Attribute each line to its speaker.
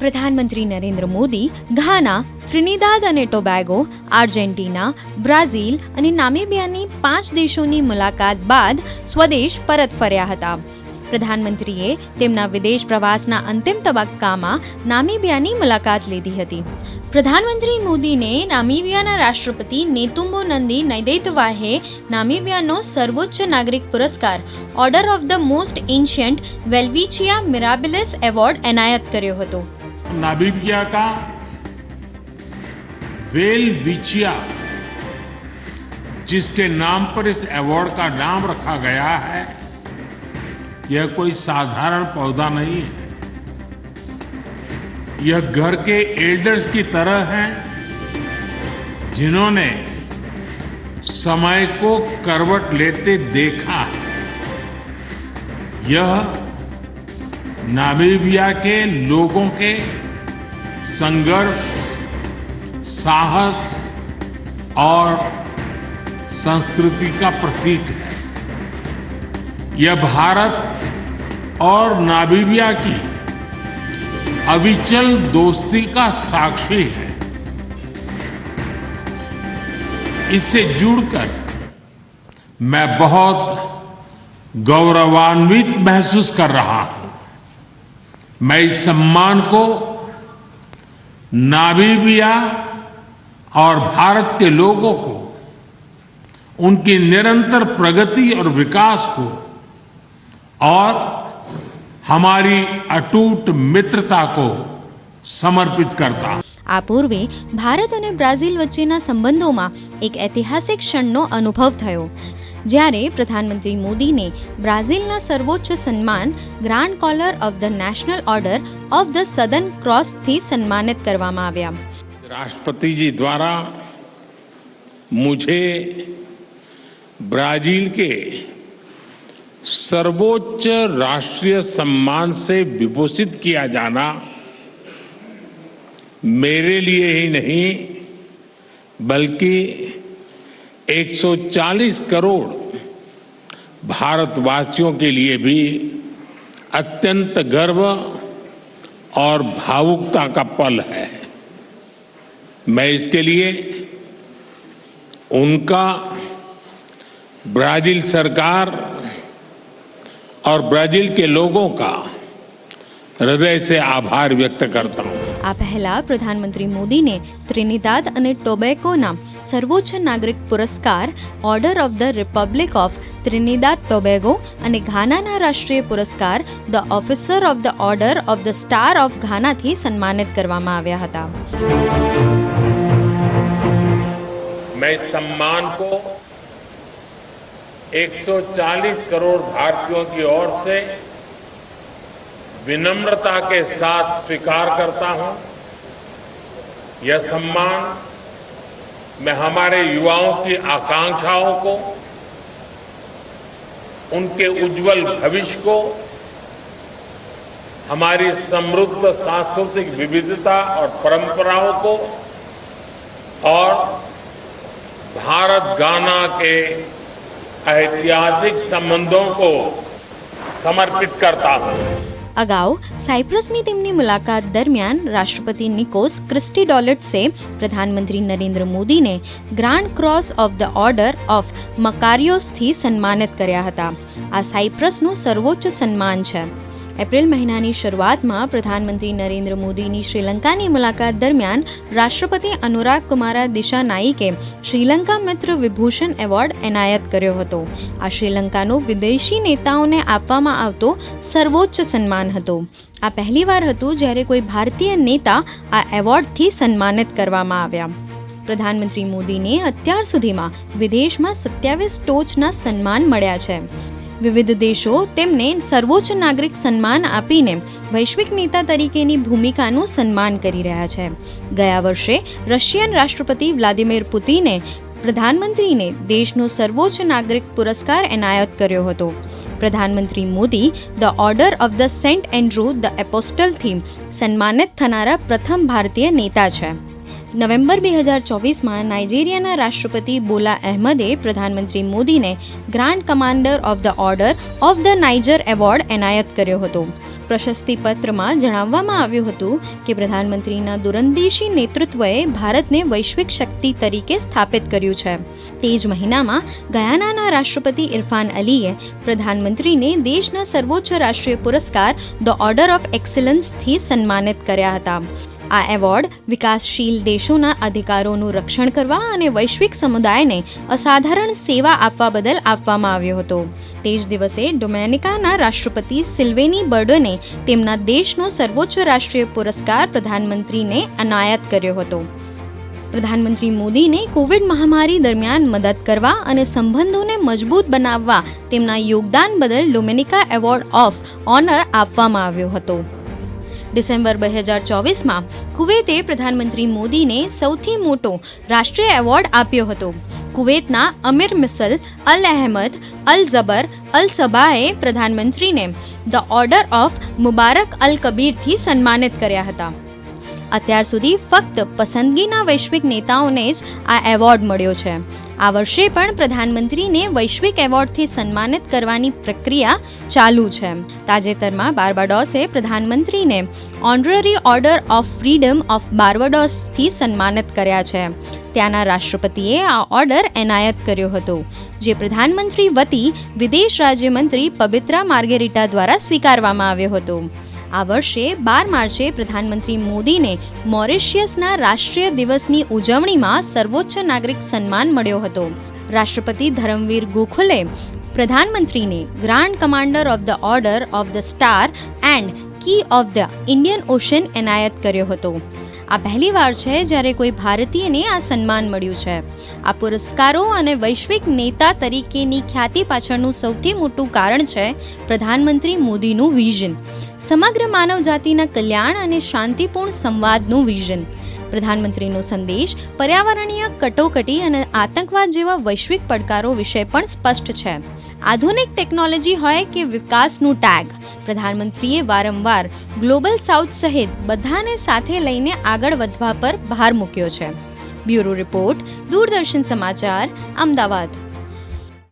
Speaker 1: પ્રધાનમંત્રી નરેન્દ્ર મોદી, ઘાના, ત્રિનિદાદ અને Tobago, Argentina, Brazil અને નામિબિયાની પાંચ દેશોની મુલાકાત બાદ સ્વદેશ પરત ફર્યા હતા. પ્રધાનમંત્રીએ તેમના વિદેશ પ્રવાસના અંતિમ તબક્કામાં નામિબિયાની મુલાકાત લીધી હતી. પ્રધાનમંત્રી મોદીને નામિબિયાના રાષ્ટ્રપતિ નેતુમ્બો નંદી નૈદૈતવાહે નામિબિયાનો સર્વોચ્ચ નાગરિક પુરસ્કાર order of the most ancient Welwitschia Mirabilis award એનાયત કર્યો હતો.
Speaker 2: नामीबिया का वेल विचिया, जिसके नाम पर इस अवार्ड का नाम रखा गया है, यह कोई साधारण पौधा नहीं है। यह घर के एल्डर्स की तरह है, जिन्होंने समय को करवट लेते देखा यह नामीबिया के लोगों के संघर्ष, साहस और संस्कृति का प्रतीक है। यह भारत और नामीबिया की अविचल दोस्ती का साक्षी है। इससे जुड़कर मैं बहुत गौरवान्वित महसूस कर रहा हूँ। मैं इस सम्मान को नामीबिया और भारत के लोगों को उनकी निरंतर प्रगति और विकास को और हमारी अटूट मित्रता को समर्पित करता हूं
Speaker 1: આ પૂર્વે ભારત અને બ્રાઝિલ વચ્ચેના સંબંધોમાં એક ઐતિહાસિક ક્ષણનો અનુભવ થયો જ્યારે પ્રધાનમંત્રી મોદીને બ્રાઝિલના સર્વોચ્ચ સન્માન grand collar of the national order of the southern ક્રોસથી સન્માનિત કરવામાં આવ્યા
Speaker 2: राष्ट्रपति जी द्वारा मुझे ब्राजील के सर्वोच्च राष्ट्रीय सम्मान से विभूषित किया जाना मेरे लिए ही नहीं बल्कि 140 करोड़ भारतवासियों के लिए भी अत्यंत गर्व और भावुकता का पल है। मैं इसके लिए उनका, ब्राज़ील सरकार और ब्राज़ील के लोगों का હૃદય સે આભાર વ્યક્ત કરતા હું.
Speaker 1: આ પહેલા પ્રધાનમંત્રી મોદીને ત્રિનિદાદ અને ટોબેકોના સર્વોચ્ચ નાગરિક પુરસ્કાર order of the republic of Trinidad Tobago અને ઘાનાના રાષ્ટ્રીય પુરસ્કાર the officer of the order of the star of ઘાનાથી સન્માનિત કરવામાં આવ્યા હતા.
Speaker 2: મેં સન્માન કો 140 કરોડ ભારતીયો કી ઓર સે विनम्रता के साथ स्वीकार करता हूँ। यह सम्मान मैं हमारे युवाओं की आकांक्षाओं को, उनके उज्जवल भविष्य को, हमारी समृद्ध सांस्कृतिक विविधता और परंपराओं को और भारत गाना के ऐतिहासिक संबंधों को समर्पित करता हूँ।
Speaker 1: અગાઉ સાયપ્રસની તેમની મુલાકાત દરમિયાન રાષ્ટ્રપતિ નિકોસ ક્રિસ્ટી ડોલેટ્સે પ્રધાનમંત્રી નરેન્દ્ર મોદીને grand cross of the order of મકારિયોસથી સન્માનિત કર્યા હતા. આ સાયપ્રસનું સર્વોચ્ચ સન્માન છે. એપ્રિલ મહિનાની શરૂઆતમાં પ્રધાનમંત્રી નરેન્દ્ર મોદીની શ્રીલંકાની મુલાકાત દરમિયાન રાષ્ટ્રપતિ અનુરાગ કુમારા દિશા નાઈકે શ્રીલંકા મિત્ર વિભૂષણ એવોર્ડ એનાયત કર્યો હતો. આ શ્રીલંકાનો વિદેશી નેતાઓને આપવામાં આવતો સર્વોચ્ચ સન્માન હતો. આ પહેલીવાર હતું જ્યારે કોઈ ભારતીય નેતા આ એવોર્ડથી સન્માનિત કરવામાં આવ્યા. પ્રધાનમંત્રી મોદીને અત્યાર સુધીમાં વિદેશમાં સત્યાવીસ ટોચના સન્માન મળ્યા છે. વિવિધ દેશો તેમને સર્વોચ્ચ નાગરિક સન્માન આપીને વૈશ્વિક નેતા તરીકેની ભૂમિકાનું સન્માન કરી રહ્યા છે. ગયા વર્ષે રશિયન રાષ્ટ્રપતિ વ્લાદિમીર પુતિને પ્રધાનમંત્રીને દેશનો સર્વોચ્ચ નાગરિક પુરસ્કાર એનાયત કર્યો હતો. પ્રધાનમંત્રી Modi, the order of the saint Andrew the એપોસ્ટલથી સન્માનિત થનારા પ્રથમ ભારતીય નેતા છે. નવેમ્બર બે હજાર ચોવીસમાં નાઇજીરિયાના રાષ્ટ્રપતિ બોલા અહેમદે પ્રધાનમંત્રી મોદીને grand commander of the order of the Niger award એનાયત કર્યો હતો. પ્રશસ્તિપત્રમાં જણાવવામાં આવ્યું હતું કે પ્રધાનમંત્રીના દૂરંદેશી નેતૃત્વએ ભારતને વૈશ્વિક શક્તિ તરીકે સ્થાપિત કર્યું છે. તે જ મહિનામાં ગયાનાના રાષ્ટ્રપતિ ઇરફાન અલીએ પ્રધાનમંત્રીને દેશના સર્વોચ્ચ રાષ્ટ્રીય પુરસ્કાર ધ ઓર્ડર ઓફ એક્સલન્સથી સન્માનિત કર્યા હતા. આ એવોર્ડ વિકાસશીલ દેશોના અધિકારોનું રક્ષણ કરવા અને વૈશ્વિક સમુદાયને અસાધારણ સેવા આપવા બદલ આપવામાં આવ્યો હતો. તે જ દિવસે ડોમેનિકાના રાષ્ટ્રપતિ સિલ્વેની બર્ડને તેમના દેશનો સર્વોચ્ચ રાષ્ટ્રીય પુરસ્કાર પ્રધાનમંત્રીને અનાયત કર્યો હતો. પ્રધાનમંત્રી મોદીને કોવિડ મહામારી દરમિયાન મદદ કરવા અને સંબંધોને મજબૂત બનાવવા તેમના યોગદાન બદલ ડોમેનિકા એવોર્ડ ઓફ ઓનર આપવામાં આવ્યો હતો. ડિસેમ્બર બે હજાર ચોવીસમાં કુવૈતે પ્રધાનમંત્રી મોદીને સૌથી મોટો રાષ્ટ્રીય એવોર્ડ આપ્યો હતો. કુવૈતના અમીર મિસલ અલ અહેમદ, અલ ઝબર, અલ સબાએ પ્રધાનમંત્રીને ધ ઓર્ડર ઓફ મુબારક અલ કબીરથી સન્માનિત કર્યા હતા. અત્યાર સુધી ફક્ત પસંદગીના વૈશ્વિક નેતાઓને જ આ એવોર્ડ મળ્યો છે. આ વર્ષે પણ પ્રધાનમંત્રીને વૈશ્વિક એવોર્ડથી સન્માનિત કરવાની પ્રક્રિયા ચાલુ છે. તાજેતરમાં બાર્બાડોસે પ્રધાનમંત્રીને honorary order of freedom of બાર્બાડોસથી સન્માનિત કર્યા છે. ત્યાંના રાષ્ટ્રપતિએ આ ઓર્ડર એનાયત કર્યો હતો, જે પ્રધાનમંત્રી વતી વિદેશ રાજ્યમંત્રી પવિત્રા માર્ગેરિટા દ્વારા સ્વીકારવામાં આવ્યો હતો. આ વર્ષે બાર માર્ચે પ્રધાનમંત્રી મોદીને મોરિશિયસના રાષ્ટ્રીય દિવસની ઉજવણીમાં સર્વોચ્ચ નાગરિક સન્માન મળ્યો હતો. રાષ્ટ્રપતિ ધરમવીર ગોખલે પ્રધાનમંત્રીને grand commander of the order of the star and key of the Indian Ocean એનાયત કર્યો હતો. આ પહેલીવાર છે જ્યારે કોઈ ભારતીયને આ સન્માન મળ્યું છે. આ પુરસ્કારો અને વૈશ્વિક નેતા તરીકેની ખ્યાતિ પાછળનું સૌથી મોટું કારણ છે પ્રધાનમંત્રી મોદીનું વિઝન. સમગ્ર માનવજાતિના કલ્યાણ અને શાંતિપૂર્ણ સંવાદનું વિઝન. પ્રધાનમંત્રીનો સંદેશ પર્યાવરણીય કટોકટી અને આતંકવાદ જેવા વૈશ્વિક પડકારો વિશે પણ સ્પષ્ટ છે. આધુનિક ટેકનોલોજી હોય કે વિકાસનું ટેગ, પ્રધાનમંત્રીએ વારંવાર ગ્લોબલ સાઉથ સહિત બધાને સાથે લઈને આગળ વધવા પર ભાર મૂક્યો છે. બ્યુરો રિપોર્ટ, દૂરદર્શન સમાચાર, અમદાવાદ.